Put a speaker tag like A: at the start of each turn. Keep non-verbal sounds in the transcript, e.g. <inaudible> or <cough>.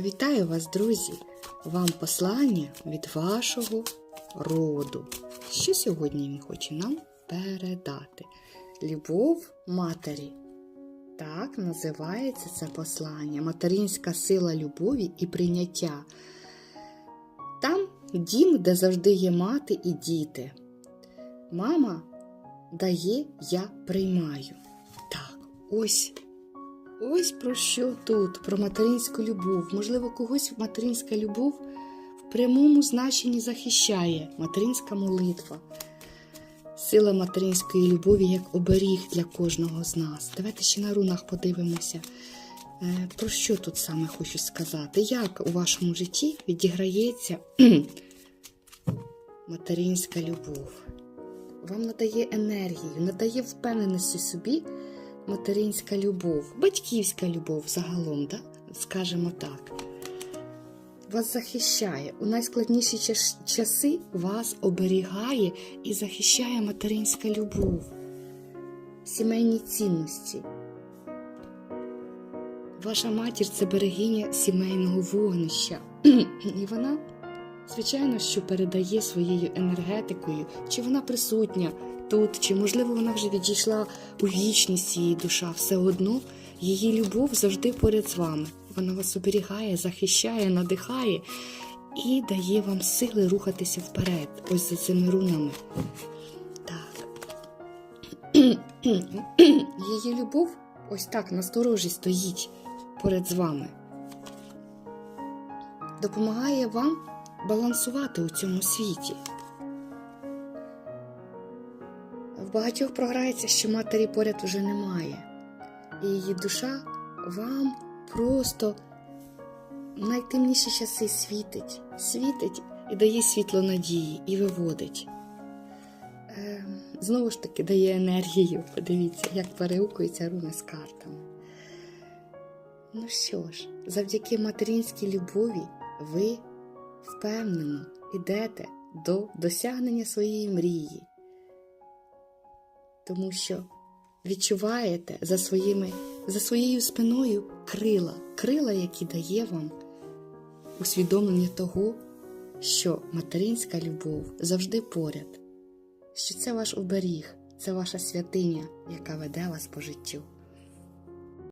A: Вітаю вас, друзі! Вам послання від вашого роду. Що сьогодні він хоче нам передати? Любов матері. Так називається це послання. Материнська сила любові і прийняття. Там дім, де завжди є мати і діти. Мама дає, я приймаю. Так, ось Ось про що тут, про материнську любов. Можливо, когось материнська любов в прямому значенні захищає материнська молитва, сила материнської любові як оберіг для кожного з нас. Давайте ще на рунах подивимося. Е, Про що тут саме хочу сказати? Як у вашому житті відіграється <clears throat> материнська любов? Вам надає енергію, надає впевненості собі материнська любов, батьківська любов загалом, да? скажімо так. Вас захищає. У найскладніші часи вас оберігає і захищає материнська любов, сімейні цінності. Ваша матір це берегиня сімейного вогнища. <clears throat> І вона, звичайно, що передає своєю енергетикою, чи вона присутня тут, чи, можливо, вона вже відійшла у вічність її душа, все одно її любов завжди поряд з вами. Вона вас оберігає, захищає, надихає і дає вам сили рухатися вперед, ось за цими рунами. Так. <clears throat> Її любов ось так насторожі стоїть поряд з вами. Допомагає вам балансувати у цьому світі. В багатьох програється, що матері поряд уже немає, і її душа вам просто в найтемніші часи світить, світить і дає світло надії, і виводить. Е, знову ж таки дає енергію. Подивіться, як переукуються руни з картами. Ну що ж, завдяки материнській любові ви впевнено йдете до досягнення своєї мрії тому що відчуваєте за, своїми, за своєю спиною крила, крила, які дає вам усвідомлення того, що материнська любов завжди поряд, що це ваш оберіг, це ваша святиня, яка веде вас по життю.